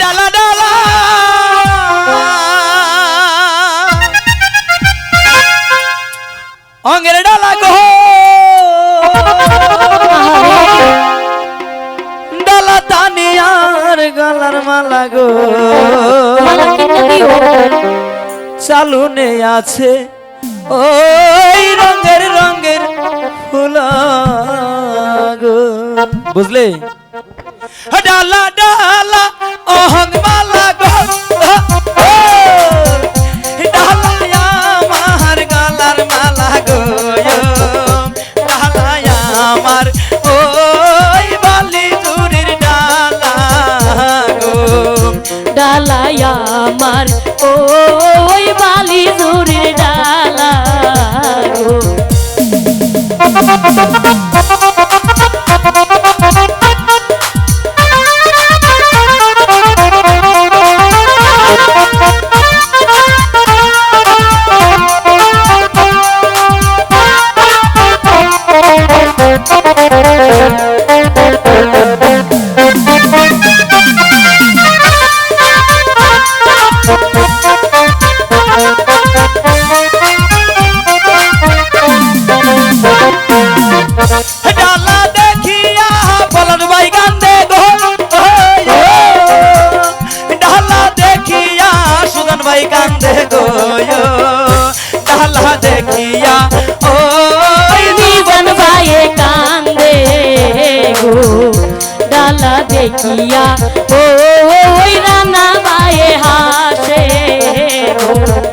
ডালা ডালা অঙ্গের ডালা গো ডালা তানিয়ার গলার মালা গো দিও চালুনে আছে ওই রঙের রঙের ফুল বুঝলে ডালা ডালা অহং মালা গো ও, ডালা আমার গলার মালা গো ডালা আমার ওই বালি চুরির ডালা গো ডালায় আমার ওই বালি জুরির ডালা গো দেখিয়া ও নিজন ভাইয়ে কান্দে গো ডালা দেখিয়া ওই রানা ভাইয়ে হাসে গো।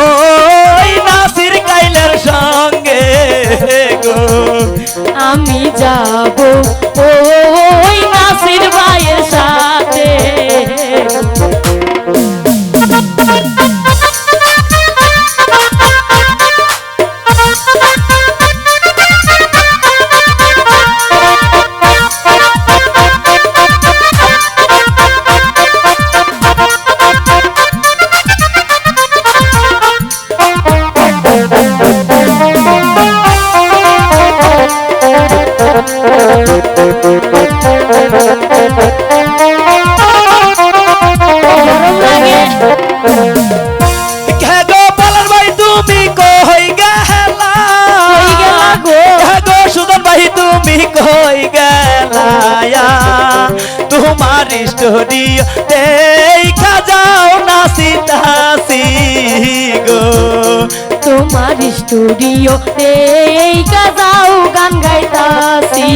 ওই নাসির কাইলার সঙ্গে গো। আমি যাব ওই কই গেলা কই গেলা গো? কহ গো সুদন ভাই তুমি কই গেলা তোমার স্টোরি দেখা যাও না তোমার স্টুডিও এই কাজাও গান গাইতাছি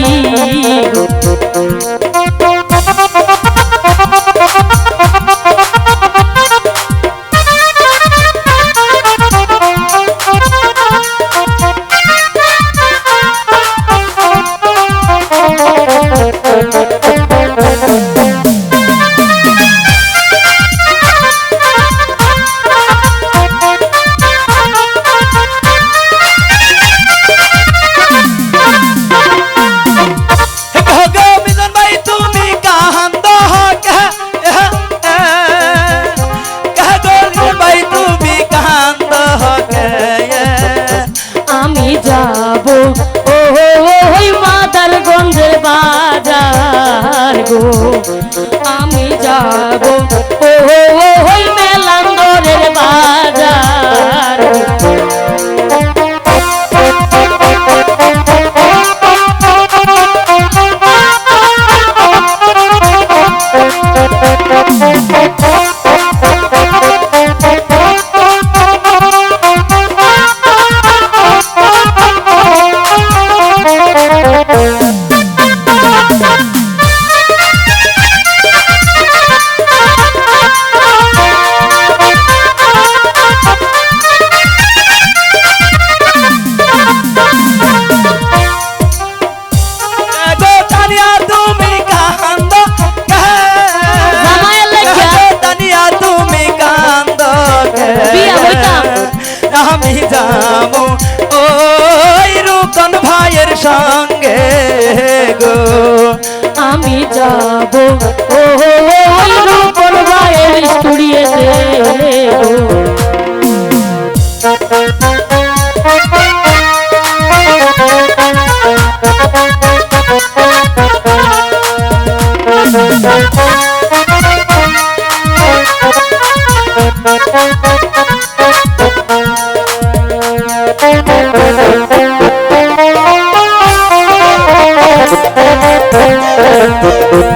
সঙ্গে গো। আমি যাব। ও রূপর বাইরে স্টুডিওতে Thank you.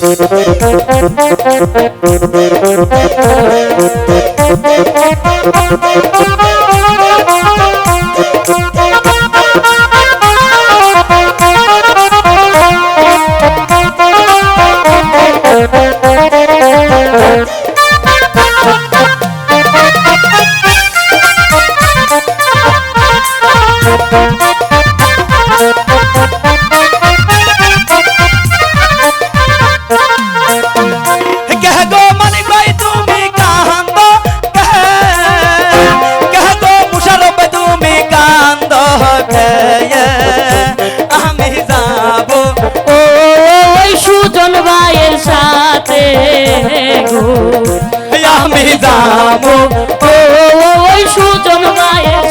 Thank you. গো আমি যাব। ওই সুজন মায়ের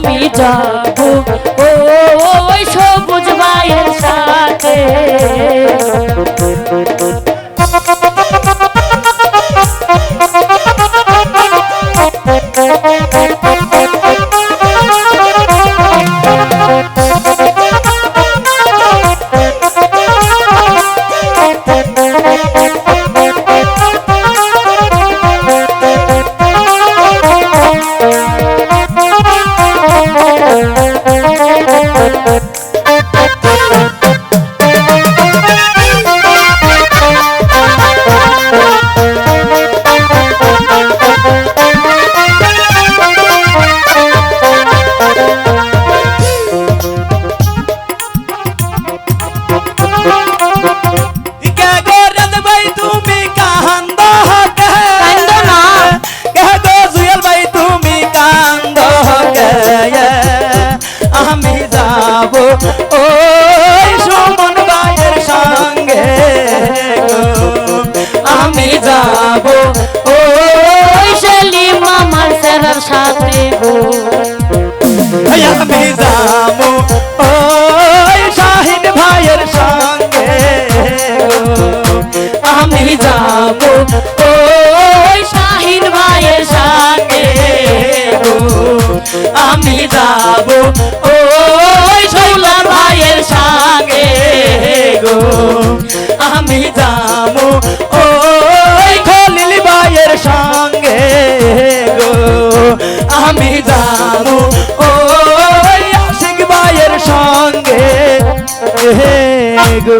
আমি যাব ও সবুজ মায়ের সাথে। তোমার সাথে গো। আমি যাব, ওই শাহিদ ভাইয়ের সঙ্গে আমি যাব, ওই শাহিদ ভাইয়ের সঙ্গে আমি যাব হে গো।